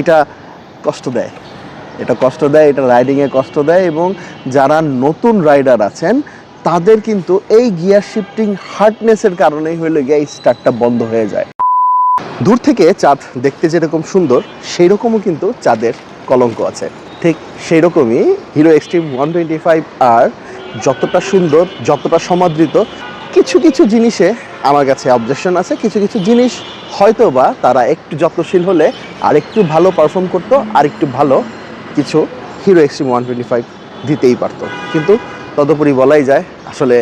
এটা কষ্ট দেয়। এটা কষ্ট দেয়, এটা রাইডিংয়ে কষ্ট দেয় এবং যারা নতুন রাইডার আছেন, তাদের কিন্তু এই গিয়ার শিফটিং হার্ডনেসের কারণেই হইলে গিয়ে স্টার্টটা বন্ধ হয়ে যায়। দূর থেকে চাঁদ দেখতে যেরকম সুন্দর সেই রকমও কিন্তু চাঁদের কলঙ্ক আছে। ঠিক সেই রকমই Hero Xtreme one twenty five R যতটা সুন্দর, যতটা সমাদৃত, কিছু কিছু জিনিসে আমার কাছে অবজেকশন আছে, কিছু কিছু জিনিস হয়তো বা তারা একটু যত্নশীল হলে আর একটু ভালো পারফর্ম করতো, আর একটু ভালো কিছু Hero Xtreme one twenty five দিতেই পারতো। কিন্তু তদুপরি বলাই যায়, আসলে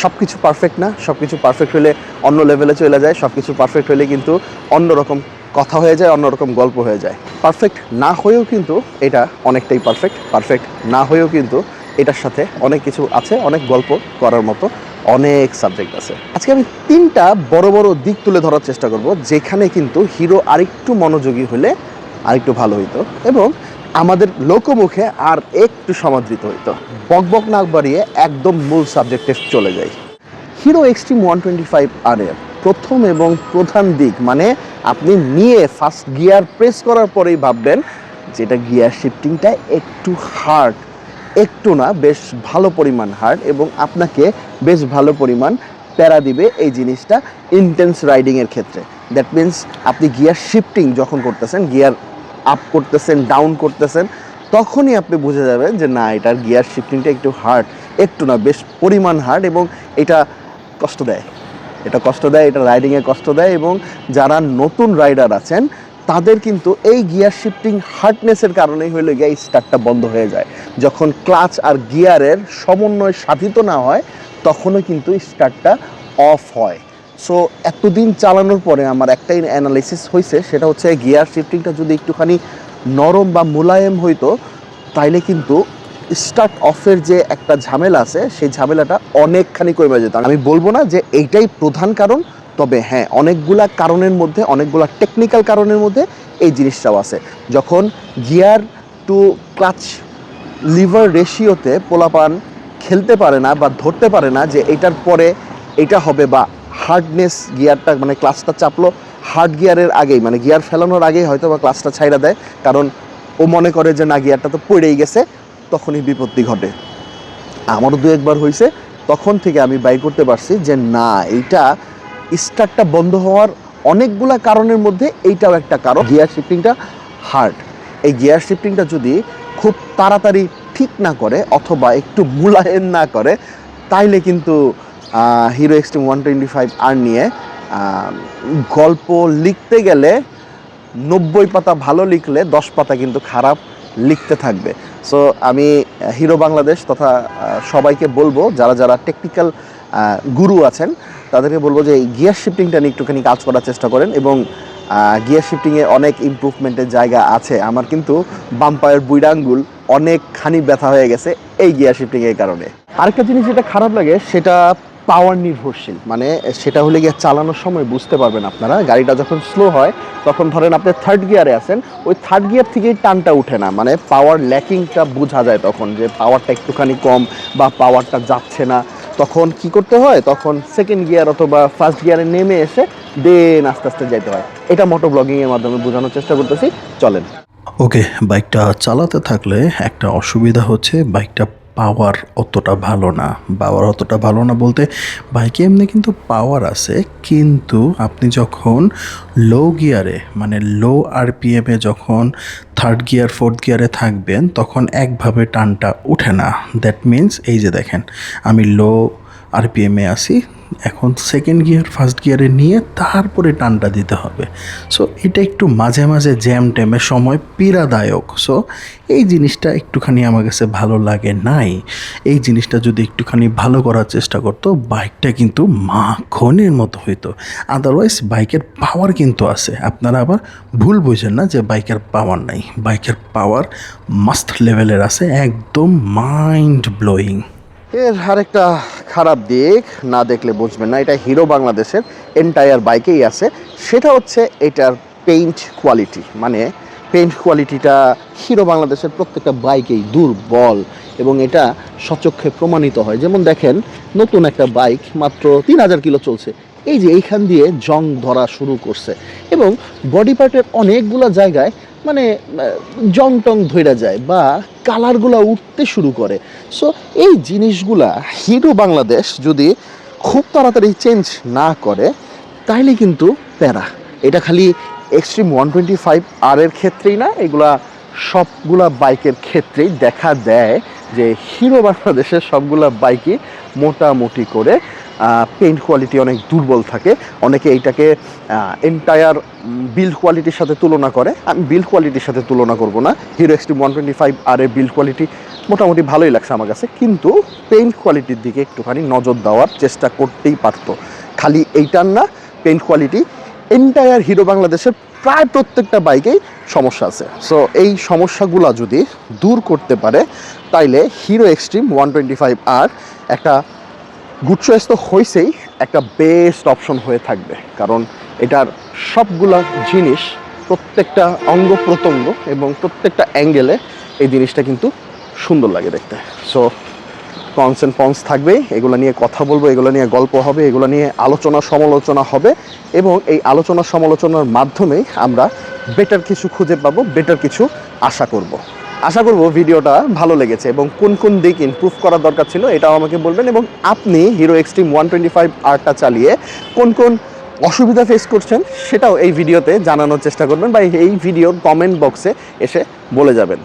সব কিছু পারফেক্ট না সব কিছু পারফেক্ট হলে অন্য লেভেলে চলে যায় সব কিছু পারফেক্ট হলে কিন্তু অন্যরকম কথা হয়ে যায় অন্যরকম গল্প হয়ে যায়। পারফেক্ট না হয়েও কিন্তু এটা অনেকটাই পারফেক্ট পারফেক্ট না হয়েও কিন্তু এটার সাথে অনেক কিছু আছে, অনেক গল্প করার মতো। অনেক সাবজেক্ট আছে। আজকে আমি তিনটা বড় বড় দিক তুলে ধরার চেষ্টা করব, যেখানে কিন্তু হিরো আরেকটু মনোযোগী হলে আরেকটু ভালো হইতো এবং আমাদের লোকমুখে আর একটু সমাদৃত হইতো। বক বক নাক বাড়িয়ে একদম মূল সাবজেক্টে চলে যাই। Hero Xtreme one twenty five R এর প্রথম এবং প্রধান দিক মানে আপনি নিয়ে ফার্স্ট গিয়ার প্রেস করার পরেই ভাববেন যেটা গিয়ার শিফটিংটা একটু হার্ড একটু না, বেশ ভালো পরিমাণ হার্ড এবং আপনাকে বেশ ভালো পরিমাণ প্যারা দিবে এই জিনিসটা ইন্টেন্স রাইডিংয়ের ক্ষেত্রে। দ্যাট মিন্স আপনি গিয়ার শিফটিং যখন করতেছেন গিয়ার আপ করতেছেন ডাউন করতেছেন, তখনই আপনি বুঝে যাবেন যে না, এটার গিয়ার শিফটিংটা একটু হার্ড একটু না, বেশ পরিমাণ হার্ড এবং এটা কষ্ট দেয়। এটা কষ্ট দেয়, এটা রাইডিংয়ে কষ্ট দেয় এবং যারা নতুন রাইডার আছেন তাদের কিন্তু এই গিয়ার শিফটিং হার্ডনেসের কারণেই হইলে গিয়ে এই স্টার্টটা বন্ধ হয়ে যায়। যখন ক্লাচ আর গিয়ারের সমন্বয় সাধিত না হয়, তখনও কিন্তু স্টার্টটা অফ হয়। সো এতদিন চালানোর পরে আমার একটাই অ্যানালাইসিস হয়েছে সেটা হচ্ছে গিয়ার শিফটিংটা যদি একটুখানি নরম বা মোলায়েম হইতো, তাইলে কিন্তু স্টার্ট অফের যে একটা ঝামেলা আছে, সেই ঝামেলাটা অনেকখানি কমে যেত। আমি বলব না যে এইটাই প্রধান কারণ তবে হ্যাঁ অনেকগুলা কারণের মধ্যে, অনেকগুলা টেকনিক্যাল কারণের মধ্যে এই জিনিসটাও আছে। যখন গিয়ার টু ক্লাচ লিভার রেশিওতে পোলাপান খেলতে পারে না বা ধরতে পারে না যে এটার পরে এটা হবে বা হার্ডনেস গিয়ারটা মানে ক্লাচটা চাপলো হার্ড গিয়ারের আগেই মানে গিয়ার ফেলানোর আগেই হয়তো বা ক্লাসটা ছাইড়া দেয়। কারণ ও মনে করে যে না গিয়ারটা তো পড়েই গেছে, তখনই বিপত্তি ঘটে। আমারও দু একবার হয়েছে তখন থেকে আমি বাই করতে পারছি যে না, এইটা স্টার্টটা বন্ধ হওয়ার অনেকগুলা কারণের মধ্যে এইটাও একটা কারণ। গিয়ার শিফটিংটা হার্ড এই গিয়ার শিফটিংটা যদি খুব তাড়াতাড়ি ঠিক না করে অথবা একটু মূল্যায়ন না করে, তাইলে কিন্তু Hero Xtreme one twenty five R নিয়ে গল্প লিখতে গেলে নব্বই পাতা ভালো লিখলে দশ পাতা কিন্তু খারাপ লিখতে থাকবে। সো আমি হিরো বাংলাদেশ তথা সবাইকে বলব, যারা যারা টেকনিক্যাল গুরু আছেন তাদেরকে বলব যে এই গিয়ার শিফটিংটা নিয়ে একটুখানি কাজ করার চেষ্টা করেন এবং গিয়ার শিফটিংয়ে অনেক ইমপ্রুভমেন্টের জায়গা আছে। আমার কিন্তু বাম্পায়ের বুইডাঙ্গুল অনেকখানি ব্যথা হয়ে গেছে এই গিয়ার শিফটিংয়ের কারণে। আরেকটা জিনিস যেটা খারাপ লাগে, সেটা পাওয়ার নির্ভরশীল। মানে সেটা হলে গিয়ে চালানোর সময় বুঝতে পারবেন আপনারা। গাড়িটা যখন স্লো হয়, তখন ধরেন আপনি থার্ড গিয়ারে আছেন, ওই থার্ড গিয়ার থেকেই টানটা উঠে না। মানে পাওয়ার ল্যাকিংটা বোঝা যায় তখন যে পাওয়ারটা একটুখানি কম বা পাওয়ারটা যাচ্ছে না। তখন কি করতে হয়? তখন সেকেন্ড গিয়ার অথবা ফার্স্ট গিয়ারে নেমে এসে দেন আস্তে আস্তে যেতে হয়। এটা মোটো ব্লগিংয়ের মাধ্যমে বোঝানোর চেষ্টা করতেছি। চলেন। ওকে বাইকটা চালাতে থাকলে একটা অসুবিধা হচ্ছে বাইকটা পাওয়ার অতটা ভালো না। পাওয়ার অতটা ভালো না বলতে বাইকে এমনি কিন্তু পাওয়ার আছে, কিন্তু আপনি যখন লো গিয়ারে মানে লো আরপিএমে যখন থার্ড গিয়ার ফোর্থ গিয়ারে থাকবেন, তখন একভাবে টানটা উঠে না। দ্যাট মিন্স এই যে দেখেন, আমি লো আরপিএমে আসি। এখন সেকেন্ড গিয়ার ফার্স্ট গিয়ারে নিয়ে তারপরে টানটা দিতে হবে। সো এটা একটু মাঝে মাঝে জ্যাম ট্যামের সময় পীড়াদায়ক। সো এই জিনিসটা একটুখানি আমার কাছে ভালো লাগে নাই। এই জিনিসটা যদি একটুখানি ভালো করার চেষ্টা করতো বাইকটা কিন্তু মাখনের মতো হইতো। আদারওয়াইজ বাইকের পাওয়ার কিন্তু আছে। আপনারা আবার ভুল বুঝেন না যে বাইকের পাওয়ার নাই। বাইকের পাওয়ার মাস্ট লেভেলের আছে, একদম মাইন্ড ব্লোয়িং এর আরেকটা খারাপ দিক, না দেখলে বুঝবেন না, এটা হিরো বাংলাদেশের এন্টায়ার বাইকেই আছে। সেটা হচ্ছে এটার পেইন্ট কোয়ালিটি মানে পেইন্ট কোয়ালিটিটা হিরো বাংলাদেশের প্রত্যেকটা বাইকেই দুর্বল এবং এটা সচক্ষে প্রমাণিত হয়। যেমন দেখেন, নতুন একটা বাইক মাত্র তিন হাজার কিলো চলছে। এই যে এইখান দিয়ে জং ধরা শুরু করছে এবং বডি পার্টের অনেকগুলো জায়গায় মানে জং টং ধইরা যায় বা কালারগুলো উঠতে শুরু করে। সো এই জিনিসগুলা হিরো বাংলাদেশ যদি খুব তাড়াতাড়ি চেঞ্জ না করে, তাইলে কিন্তু প্যারা। এটা খালি Xtreme one twenty five R এর ক্ষেত্রেই না, এগুলা সবগুলা বাইকের ক্ষেত্রেই দেখা দেয়। যে হিরো বাংলাদেশের সবগুলা বাইকই মোটামুটি করে পেইন্ট কোয়ালিটি অনেক দুর্বল থাকে। অনেকে এইটাকে এন্টায়ার বিল্ড কোয়ালিটির সাথে তুলনা করে। আমি বিল্ড কোয়ালিটির সাথে তুলনা করব না। Hero Xtreme one twenty five R এর বিল্ড কোয়ালিটি মোটামুটি ভালোই লাগছে আমার কাছে। কিন্তু পেইন্ট কোয়ালিটির দিকে একটুখানি নজর দেওয়ার চেষ্টা করতেই পারতো। খালি এইটার না পেইন্ট কোয়ালিটি এন্টায়ার হিরো বাংলাদেশের প্রায় প্রত্যেকটা বাইকেই সমস্যা আছে। সো এই সমস্যাগুলো যদি দূর করতে পারে, তাইলে Hero Xtreme one twenty five R একটা গুড তো হয়েছেই একটা বেস্ট অপশন হয়ে থাকবে। কারণ এটার সবগুলা জিনিস প্রত্যেকটা অঙ্গ প্রত্যঙ্গ এবং প্রত্যেকটা অ্যাঙ্গেলে এই জিনিসটা কিন্তু সুন্দর লাগে দেখতে। সো কনস অ্যান্ড পন্স থাকবে, এগুলো নিয়ে কথা বলব, এগুলো নিয়ে গল্প হবে, এগুলো নিয়ে আলোচনা সমালোচনা হবে এবং এই আলোচনা সমালোচনার মাধ্যমেই আমরা বেটার কিছু খুঁজে পাবো বেটার কিছু আশা করব। আশা করব ভিডিওটা ভালো লেগেছে এবং কোন কোন দিক ইমপ্রুভ করা দরকার ছিল এটাও আমাকে বলবেন এবং আপনি Hero Xtreme one twenty five আরটা চালিয়ে কোন কোন অসুবিধা ফেস করছেন সেটাও এই ভিডিওতে জানানোর চেষ্টা করবেন বা এই ভিডিওর কমেন্ট বক্সে এসে বলে যাবেন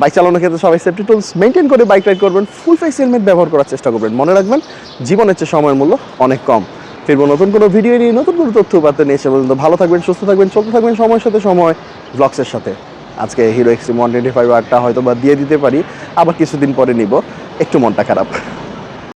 বাইক চালানোর ক্ষেত্রে সবাই সেফটি টুলস মেনটেন করে বাইক রাইড করবেন ফুল ফেস হেলমেট ব্যবহার করার চেষ্টা করবেন। মনে রাখবেন, জীবনের চেয়ে সময়ের মূল্য অনেক কম। ফিরবো নতুন কোনো ভিডিও নিয়ে, নতুন কোনো তথ্য বার্তা নিয়ে এসে পর্যন্ত ভালো থাকবেন, সুস্থ থাকবেন, চলতে থাকবেন সময়ের সাথে সময় ব্লগসের সাথে। আজকে Hero Xtreme one twenty five আরটা হয়তো বা দিয়ে দিতে পারি, আবার কিছুদিন পরে নিব, একটু মনটা খারাপ।